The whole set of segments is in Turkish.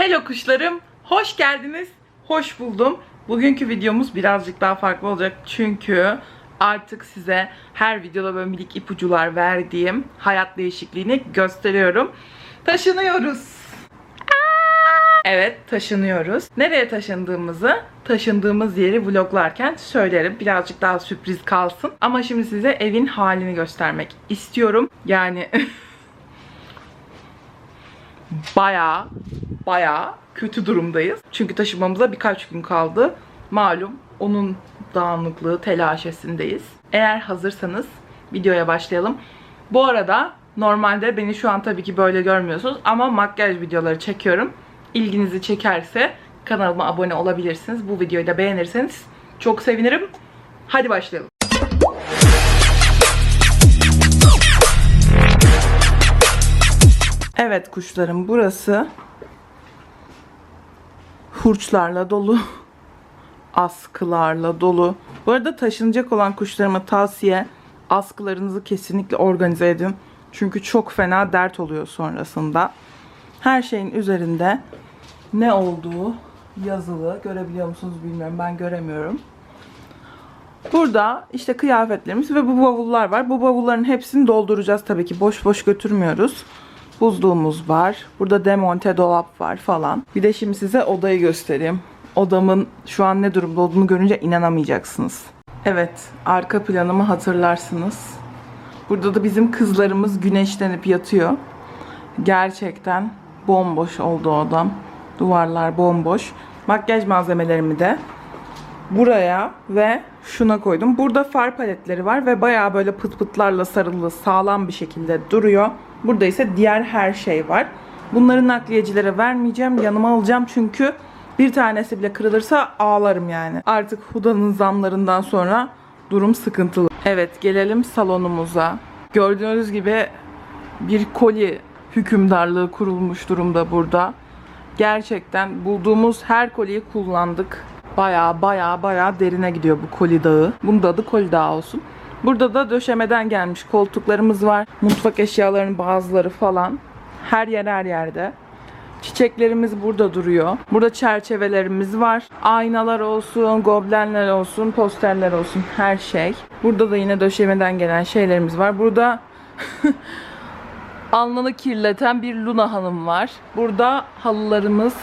Hello kuşlarım, hoş geldiniz, hoş buldum. Bugünkü videomuz birazcık daha farklı olacak çünkü artık size her videoda böyle minik ipucular verdiğim hayat değişikliğini gösteriyorum. Taşınıyoruz. Evet taşınıyoruz. Nereye taşındığımızı, taşındığımız yeri vloglarken söylerim. Birazcık daha sürpriz kalsın. Ama şimdi size evin halini göstermek istiyorum. Yani baya baya kötü durumdayız. Çünkü taşımamıza birkaç gün kaldı. Malum onun dağınıklığı telaşesindeyiz. Eğer hazırsanız videoya başlayalım. Bu arada normalde beni şu an tabii ki böyle görmüyorsunuz ama makyaj videoları çekiyorum. İlginizi çekerse kanalıma abone olabilirsiniz. Bu videoyu da beğenirseniz çok sevinirim. Hadi başlayalım. Evet kuşlarım burası hurçlarla dolu, askılarla dolu. Bu arada taşınacak olan kuşlarıma tavsiye askılarınızı kesinlikle organize edin. Çünkü çok fena dert oluyor sonrasında. Her şeyin üzerinde ne olduğu yazılı. Görebiliyor musunuz bilmiyorum. Ben göremiyorum. Burada işte kıyafetlerimiz ve bu bavullar var. Bu bavulların hepsini dolduracağız tabii ki. Boş boş götürmüyoruz. Buzluğumuz var. Burada demonte dolap var falan. Bir de şimdi size odayı göstereyim. Odamın şu an ne durumda olduğunu görünce inanamayacaksınız. Evet, arka planımı hatırlarsınız. Burada da bizim kızlarımız güneşlenip yatıyor. Gerçekten bomboş oldu odam. Duvarlar bomboş. Makyaj malzemelerimi de buraya ve şuna koydum. Burada far paletleri var ve bayağı böyle pıt pıtlarla sarılı sağlam bir şekilde duruyor. Burada ise diğer her şey var. Bunları nakliyecilere vermeyeceğim. Yanıma alacağım çünkü bir tanesi bile kırılırsa ağlarım yani. Artık Huda'nın zamlarından sonra durum sıkıntılı. Evet gelelim salonumuza. Gördüğünüz gibi bir koli hükümdarlığı kurulmuş durumda burada. Gerçekten bulduğumuz her koliyi kullandık. Baya baya baya derine gidiyor bu koli dağı. Bunun da adı koli dağı olsun. Burada da döşemeden gelmiş koltuklarımız var. Mutfak eşyalarının bazıları falan. Her yer her yerde. Çiçeklerimiz burada duruyor. Burada çerçevelerimiz var. Aynalar olsun, goblenler olsun, posterler olsun her şey. Burada da yine döşemeden gelen şeylerimiz var. Burada alnını kirleten bir Luna Hanım var. Burada halılarımız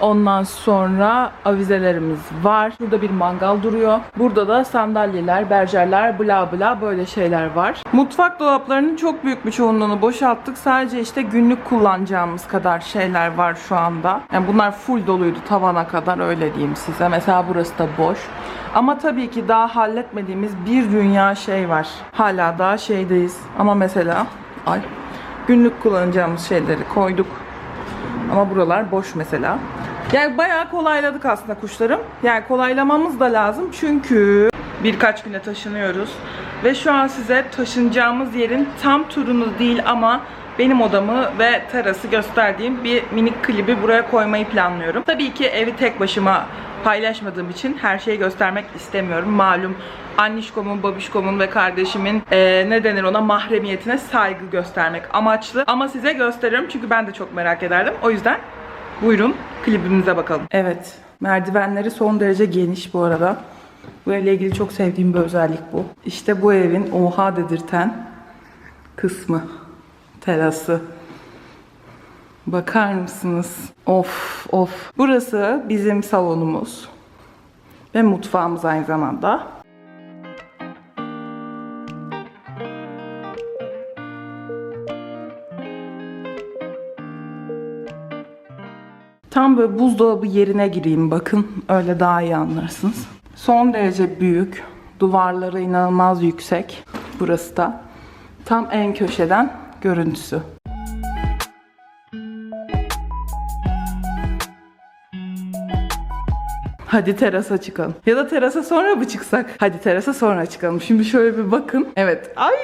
Ondan sonra avizelerimiz var. Burada bir mangal duruyor. Burada da sandalyeler, berjerler, bla bla böyle şeyler var. Mutfak dolaplarının çok büyük bir çoğunluğunu boşalttık. Sadece işte günlük kullanacağımız kadar şeyler var şu anda. Yani bunlar full doluydu tavana kadar öyle diyeyim size. Mesela burası da boş. Ama tabii ki daha halletmediğimiz bir dünya şey var. Hala daha şeydeyiz. Ama mesela ay günlük kullanacağımız şeyleri koyduk. Ama buralar boş mesela. Yani bayağı kolayladık aslında kuşlarım. Yani kolaylamamız da lazım çünkü birkaç güne taşınıyoruz. Ve şu an size taşınacağımız yerin tam turunu değil ama benim odamı ve terası gösterdiğim bir minik klibi buraya koymayı planlıyorum. Tabii ki evi tek başıma paylaşmadığım için her şeyi göstermek istemiyorum. Malum annişkomun, babişkomun ve kardeşimin eee, ne denir ona mahremiyetine saygı göstermek amaçlı. Ama size gösteririm çünkü ben de çok merak ederdim. O yüzden buyurun klibimize bakalım. Evet merdivenleri son derece geniş bu arada. Bu evle ilgili çok sevdiğim bir özellik bu. İşte bu evin oha dedirten kısmı. Terası. Bakar mısınız? Of of. Burası bizim salonumuz. Ve mutfağımız aynı zamanda. Tam böyle buzdolabı yerine gireyim bakın. Öyle daha iyi anlarsınız. Son derece büyük. Duvarları inanılmaz yüksek. Burası da. Tam en köşeden görüntüsü. Hadi terasa çıkalım. Ya da terasa sonra mı çıksak? Hadi terasa sonra çıkalım. Şimdi şöyle bir bakın. Evet. Ay!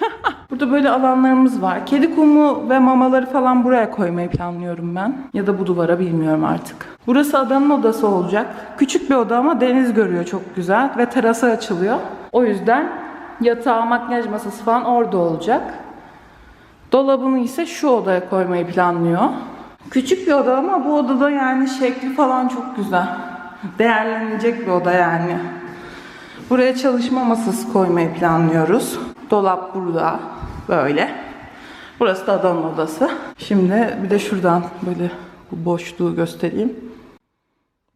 Burada böyle alanlarımız var. Kedi kumu ve mamaları falan buraya koymayı planlıyorum ben. Ya da bu duvara bilmiyorum artık. Burası adanın odası olacak. Küçük bir oda ama deniz görüyor çok güzel. Ve terası açılıyor. O yüzden yatağı, makyaj masası falan orada olacak. Dolabını ise şu odaya koymayı planlıyor. Küçük bir oda ama bu odada yani şekli falan çok güzel. Değerlenilecek bir oda yani. Buraya çalışma masası koymayı planlıyoruz. Dolap burada. Böyle. Burası da adamın odası. Şimdi bir de şuradan böyle bu boşluğu göstereyim.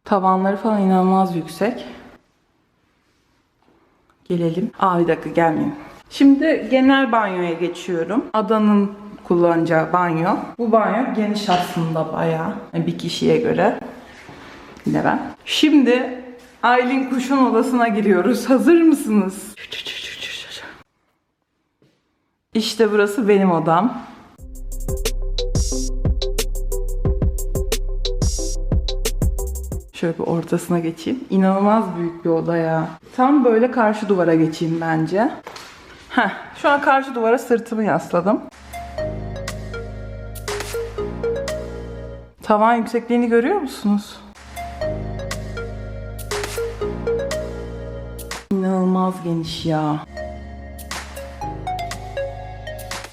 Tavanları falan inanılmaz yüksek. Gelelim. Aa bir dakika gelmeyin. Şimdi genel banyoya geçiyorum. Adanın kullanacağı banyo. Bu banyo geniş aslında bayağı. Bir kişiye göre. Ben. Şimdi Aylin Kuş'un odasına giriyoruz. Hazır mısınız? İşte burası benim odam. Şöyle bir ortasına geçeyim. İnanılmaz büyük bir oda ya. Tam böyle karşı duvara geçeyim bence. Heh, şu an karşı duvara sırtımı yasladım. Tavan yüksekliğini görüyor musunuz? İnanılmaz geniş ya.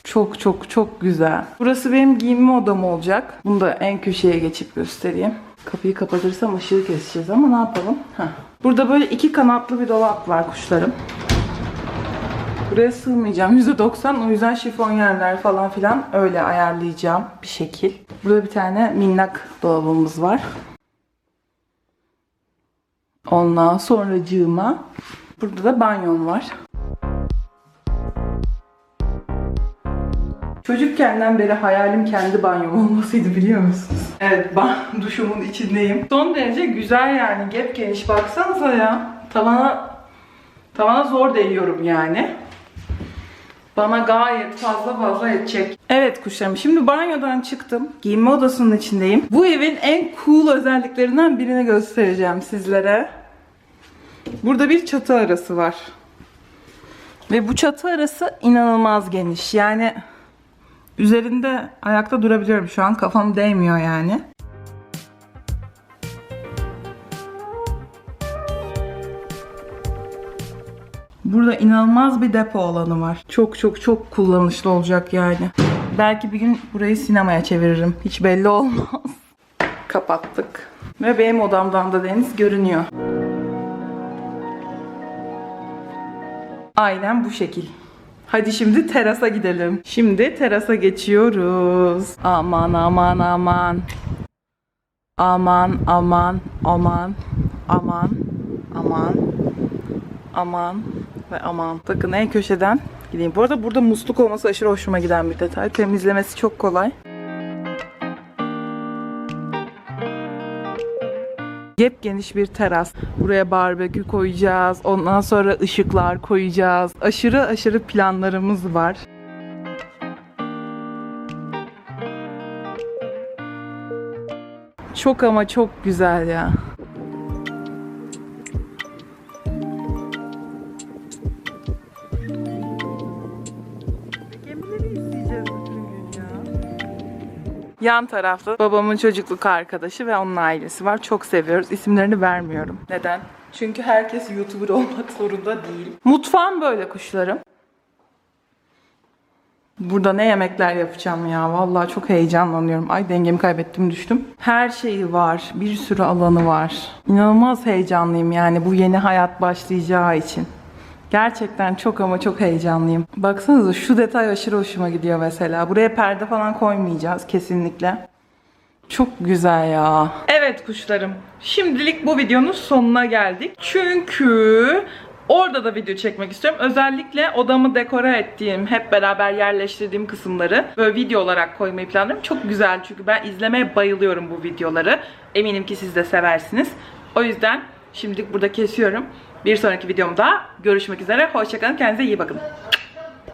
Çok çok çok güzel. Burası benim giyinme odam olacak. Bunu da en köşeye geçip göstereyim. Kapıyı kapatırsam ışığı keseceğiz ama ne yapalım? Heh. Burada böyle iki kanatlı bir dolap var kuşlarım. Buraya sığmayacağım %90 o yüzden şifon yerler falan filan öyle ayarlayacağım bir şekil. Burada bir tane minnak dolabımız var. Ondan sonra cığıma. Burada da banyom var. Çocukkenden beri hayalim kendi banyom olmasıydı biliyor musunuz? Evet, ben duşumun içindeyim. Son derece güzel yani, gep geniş baksanıza ya. Tavana, tavana zor değiyorum yani. Bana gayet fazla fazla yetecek. Evet kuşlarım şimdi banyodan çıktım. Giyinme odasının içindeyim. Bu evin en cool özelliklerinden birini göstereceğim sizlere. Burada bir çatı arası var. Ve bu çatı arası inanılmaz geniş. Yani üzerinde ayakta durabiliyorum şu an. Kafam değmiyor yani. Burada inanılmaz bir depo alanı var. Çok çok çok kullanışlı olacak yani. Belki bir gün burayı sinemaya çeviririm. Hiç belli olmaz. Kapattık. Ve benim odamdan da deniz görünüyor. Aynen bu şekil. Hadi şimdi terasa gidelim. Şimdi terasa geçiyoruz. Aman aman aman. Aman aman aman aman aman aman ve aman. Bakın en köşeden gideyim. Bu arada burada musluk olması aşırı hoşuma giden bir detay. Temizlemesi çok kolay. Yep geniş bir teras. Buraya barbekü koyacağız. Ondan sonra ışıklar koyacağız. Aşırı aşırı planlarımız var. Çok ama çok güzel ya. Yan tarafta babamın çocukluk arkadaşı ve onun ailesi var. Çok seviyoruz. İsimlerini vermiyorum. Neden? Çünkü herkes YouTuber olmak zorunda değil. Mutfağım böyle kuşlarım. Burada ne yemekler yapacağım ya. Vallahi çok heyecanlanıyorum. Ay dengemi kaybettim düştüm. Her şeyi var. Bir sürü alanı var. İnanılmaz heyecanlıyım yani bu yeni hayat başlayacağı için. Gerçekten çok ama çok heyecanlıyım. Baksanıza şu detay aşırı hoşuma gidiyor mesela. Buraya perde falan koymayacağız kesinlikle. Çok güzel ya. Evet kuşlarım. Şimdilik bu videonun sonuna geldik. Çünkü orada da video çekmek istiyorum. Özellikle odamı dekore ettiğim, hep beraber yerleştirdiğim kısımları böyle video olarak koymayı planlıyorum. Çok güzel çünkü ben izlemeye bayılıyorum bu videoları. Eminim ki siz de seversiniz. O yüzden şimdilik burada kesiyorum. Bir sonraki videomda görüşmek üzere. Hoşçakalın. Kendinize iyi bakın.